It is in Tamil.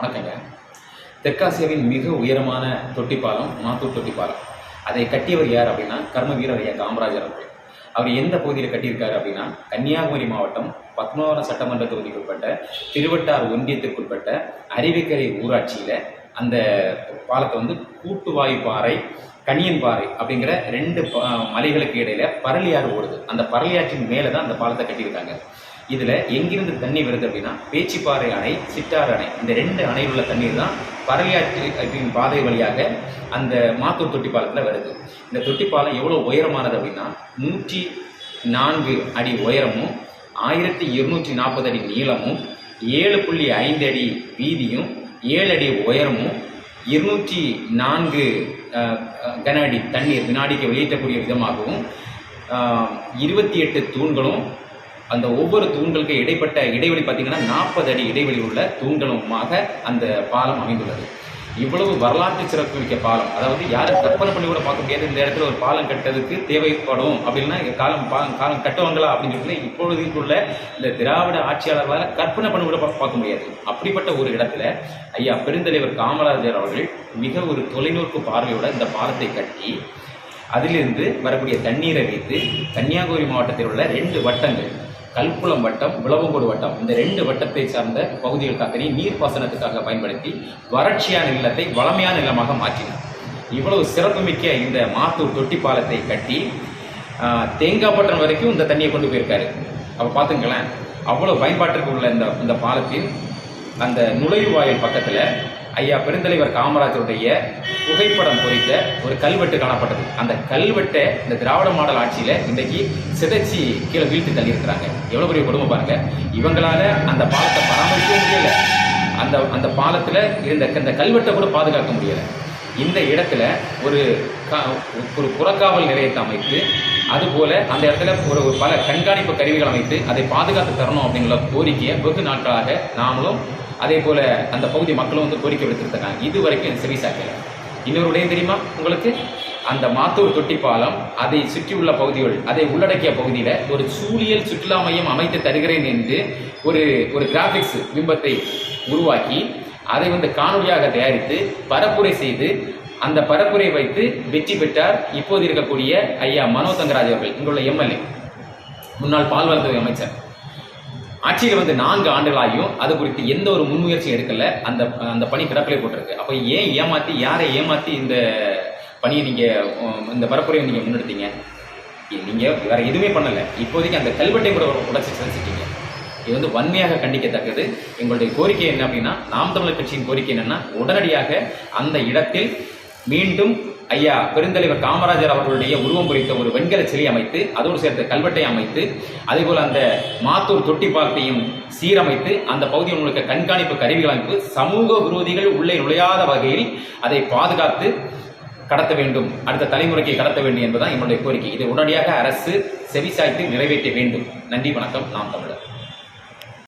வணக்கங்க. தெற்காசியாவின் மிக உயரமான தொட்டிப்பாலம் மாத்தூர் தொட்டிப்பாலம். அதை கட்டியவர் யார் அப்படின்னா கர்ம வீரர் ஐயா காமராஜர் அவர்கள். அவர் எந்த பகுதியில் கட்டியிருக்காரு அப்படின்னா கன்னியாகுமரி மாவட்டம் பத்மநாபரம் சட்டமன்ற தொகுதிக்குட்பட்ட திருவட்டார் ஒன்றியத்திற்குட்பட்ட அருவிக்கரை ஊராட்சியில் அந்த பாலத்தை வந்து கூட்டுவாயு பாறை கனியன் பாறை அப்படிங்கிற ரெண்டு மலைகளுக்கு இடையில பரளியாறு ஓடுது. அந்த பரளியாற்றின் மேலே தான் அந்த பாலத்தை கட்டியிருக்காங்க. இதில் எங்கிருந்து தண்ணி வருது அப்படின்னா பேச்சிப்பாறை அணை சிட்டாறு அணை. இந்த ரெண்டு அணையில் உள்ள தண்ணீர் தான் பரளியாற்றின் பாதை வழியாக அந்த மாத்தூர் தொட்டி பாலத்தில் வருது. இந்த தொட்டி பாலம் எவ்வளோ உயரமானது அப்படின்னா நூற்றி நான்கு அடி உயரமும் ஆயிரத்தி இருநூற்றி நாற்பது அடி நீளமும் ஏழு புள்ளி ஐந்து அடி வீதியும் ஏழு அடி உயரமும் இருநூற்றி நான்கு கன அடி தண்ணீர் வினாடிக்கு வெளியேற்றக்கூடிய விதமாகவும் இருபத்தி எட்டு தூண்களும் அந்த ஒவ்வொரு தூண்களுக்கு இடைப்பட்ட இடைவெளி பார்த்தீங்கன்னா நாற்பது அடி இடைவெளி உள்ள தூண்களுமாக அந்த பாலம் அமைந்துள்ளது. இவ்வளவு வரலாற்று சிறப்புமிக்க பாலம். அதாவது யாரும் கற்பனை பண்ணி கூட பார்க்க முடியாது இந்த இடத்துல ஒரு பாலம் கட்டுறதுக்கு தேவைப்படும் அப்படின்னா காலம் பாலம் காலம் கட்டுவாங்களா அப்படின்னு சொல்லி இப்பொழுதுக்குள்ள இந்த திராவிட ஆட்சியாளர்களால் கற்பனை பண்ணி கூட பார்க்க முடியாது. அப்படிப்பட்ட ஒரு இடத்துல ஐயா பெருந்தலைவர் காமராஜர் அவர்கள் மிக ஒரு தொலைநோக்கு பார்வையோட இந்த பாலத்தை கட்டி அதிலிருந்து வரக்கூடிய தண்ணீரை வைத்து கன்னியாகுமரி மாவட்டத்தில் உள்ள ரெண்டு வட்டங்கள் கல்குளம் வட்டம் விளவங்கோடு வட்டம் இந்த ரெண்டு வட்டத்தை சார்ந்த பகுதிகள் காத்தனி நீர்ப்பாசனத்துக்காக பயன்படுத்தி வறட்சியான நிலத்தை வளமையான நிலமாக மாற்றினார். இவ்வளவு சிறப்புமிக்க இந்த மாத்தூர் தொட்டி பாலத்தை கட்டி ஆஹ், வரைக்கும் இந்த தண்ணியை கொண்டு போயிருக்காரு. அப்போ பார்த்துங்களேன் அவ்வளோ பயன்பாட்டிற்கு உள்ள இந்த இந்த பாலத்தின் அந்த நுழைவாயில் பக்கத்தில் ஐயா பெருந்தலைவர் காமராஜருடைய புகைப்படம் பொறித்த ஒரு கல்வெட்டு காணப்பட்டது. அந்த கல்வெட்டை இந்த திராவிட மாடல் ஆட்சியில் இன்றைக்கி சிதைச்சி கீழே வீழ்த்தி தள்ளியிருக்கிறாங்க. எவ்வளோ பெரிய கொடுமை பாருங்க. இவங்களால அந்த பாலத்தை பராமரிக்கவே முடியல. அந்த அந்த பாலத்தில் இருந்த இந்த கல்வெட்டை கூட பாதுகாக்க முடியல. இந்த இடத்துல ஒரு கா- ஒரு புறக்காவல் நிலையத்தை அமைத்து அதுபோல அந்த இடத்துல ஒரு ஒரு பல கண்காணிப்பு கருவிகள் அமைத்து அதை பாதுகாத்து தரணும் அப்படிங்கிற கோரிக்கையை வெகு நாட்களாக நாமளும் அதே போல அந்த பகுதி மக்களும் வந்து கோரிக்கை விடுத்திருக்காங்க இது வரைக்கும் செவி சாக்கல இன்னொரு விடயம் தெரியுமா உங்களுக்கு? அந்த மாத்தூர் தொட்டி பாலம் அதை சுற்றியுள்ள பகுதிகள் அதை உள்ளடக்கிய பகுதியில் ஒரு சூழியல் சுற்றுலா மையம் அமைத்து தருகிறேன் என்று ஒரு ஒரு கிராபிக்ஸ் பிம்பத்தை உருவாக்கி அதை வந்து காணொலியாக தயாரித்து பரப்புரை செய்து அந்த பரப்புரை வைத்து வெற்றி பெற்றார் இப்போது இருக்கக்கூடிய ஐயா மனோ தங்கராஜ் அவர்கள் இங்குள்ள எம்எல்ஏ. முன்னாள் பால்வளத்துறை அமைச்சர். ஆட்சியில் வந்து நான்கு ஆண்டுகளாகியும் அது குறித்து எந்த ஒரு முன்முயற்சியும் எடுக்கல. அந்த அந்த பணி கிடப்பிலே போட்டிருக்கு. அப்போ ஏன் ஏமாத்தி யாரை ஏமாத்தி இந்த பணியை நீங்க இந்த பரப்புரையை நீங்க முன்னெடுத்தீங்க? நீங்க வேற எதுவுமே பண்ணல. இப்போதைக்கு அந்த கல்வெட்டை கூட உடச்சி செஞ்சுட்டீங்க இது வந்து வன்மையாக கண்டிக்கத்தக்கது. எங்களுடைய கோரிக்கை என்ன அப்படின்னா நாம் தமிழர் கட்சியின் கோரிக்கை என்னன்னா உடனடியாக அந்த இடத்தில் மீண்டும் ஐயா பெருந்தலைவர் காமராஜர் அவர்களுடைய உருவம் குறித்த ஒரு வெண்கல சிலை அமைத்து அதோடு சேர்த்த கல்வெட்டை அமைத்து அதேபோல் அந்த மாத்தூர் தொட்டி பார்க்கையும் சீரமைத்து அந்த பகுதியில் உங்களுக்கு கண்காணிப்பு கருவிகள் அமைப்பு சமூக விரோதிகள் உள்ளே நுழையாத வகையில் அதை பாதுகாத்து கடத்த வேண்டும். அடுத்த தலைமுறைக்கு கடத்த வேண்டும் என்பதுதான் என்னுடைய கோரிக்கை. இதை உடனடியாக அரசு செவிசாய்த்து நிறைவேற்ற வேண்டும். நன்றி வணக்கம். நாம் தமிழர்.